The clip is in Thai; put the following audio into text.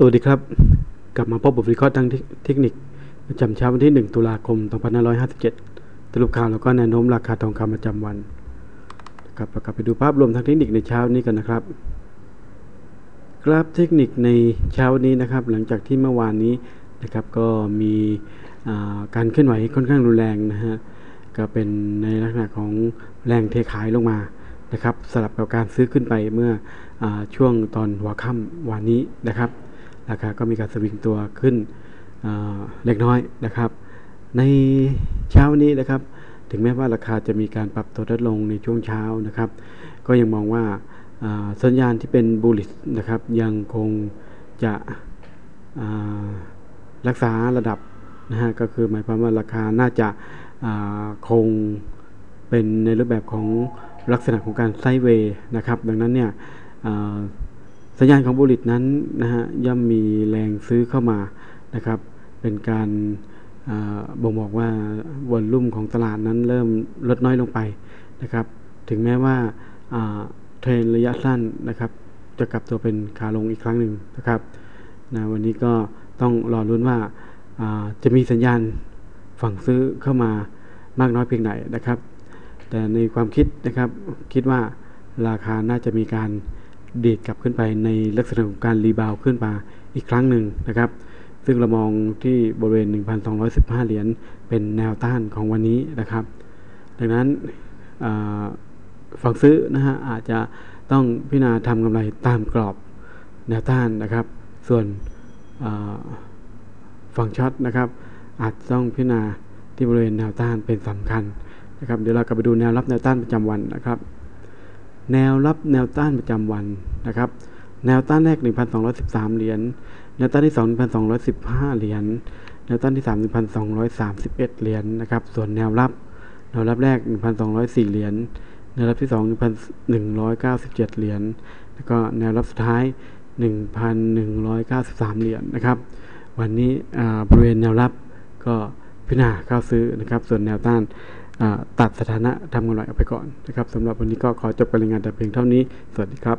สวัสดีครับ กลับมาพบบทวิเคราะห์ทางเทคนิคประจำเช้าวันที่ 1 ตุลาคม 2557 สรุปข่าวแล้วก็แนวโน้มราคาทองคำประจำวันครับเรากลับไปดูภาพรวมทางเทคนิคในเช้านี้กันนะครับ กราฟเทคนิคในเช้านี้นะครับ หลังจากที่เมื่อวานนี้นะครับก็มีการเคลื่อนไหวค่อนข้างรุนแรงนะฮะก็เป็นในลักษณะของแรงเทขายลงมานะครับสลับกับการซื้อขึ้นไปเมื่ออช่วงตอนหัวค่ำวันนี้นะครับ ราคาก็มีการสวิงตัวขึ้นเล็กน้อยนะครับ ในเช้านี้นะครับ ถึงแม้ว่าราคาจะมีการปรับตัวลดลงในช่วงเช้านะครับ ก็ยังมองว่าสัญญาณที่เป็นบูลลิชนะครับ ยังคงจะรักษาระดับนะฮะก็คือหมายความว่าราคาน่าจะคงเป็นในรูปแบบของลักษณะของการไซเวย์นะครับ ดังนั้นเนี่ย สัญญาณของบุริตนั้นนะฮะย่อมมีแรงซื้อเข้ามานะครับ เป็นการบ่งบอกว่าวอลลุ่มของตลาดนั้นเริ่มลดน้อยลงไปนะครับ ถึงแม้ว่าเทรนระยะสั้นนะครับ จะกลับตัวเป็นขาลงอีกครั้งหนึ่งนะครับนะวันนี้ก็ต้องรอรุ้นว่าจะมีสัญญาณฝั่งซื้อเข้ามามากน้อยเพียงไหนนะครับ แต่ในความคิดนะครับคิดว่าราคาน่าจะมีการ ดีดกลับขึ้นไปในลักษณะของการรีบาวขึ้นมาอีกครั้งหนึ่งนะครับ ซึ่งเรามองที่บริเวณ 1,215 เหรียญเป็นแนวต้านของวันนี้นะครับ ดังนั้นฝั่งซื้อนะฮะอาจจะต้องพิจารณาทำกำไรตามกรอบแนวต้านนะครับ ส่วนฝั่งช็อตนะครับ อาจต้องพิจารณาที่บริเวณแนวต้านเป็นสำคัญนะครับ เดี๋ยวเรากลับไปดูแนวรับแนวต้านประจำวันนะครับ แนวรับแนวต้านประจำวันนะครับ แนวต้านแรก 1,213 เหรียญ แนวต้านที่ 2 1,215 เหรียญ แนวต้านที่ 3 1,231 เหรียญนะครับ ส่วนแนวรับ แนวรับแรก 1,204 เหรียญ แนวรับที่ 2 1,197 เหรียญ แล้วก็แนวรับสุดท้าย 1,193 เหรียญนะครับ วันนี้บริเวณแนวรับก็พิจารณาเข้าซื้อนะครับ ส่วนแนวต้าน ตัดสถานะทำกำไรออกไปก่อนนะครับสำหรับวันนี้ก็ขอจบการรายงานแต่เพียงเท่านี้ สวัสดีครับ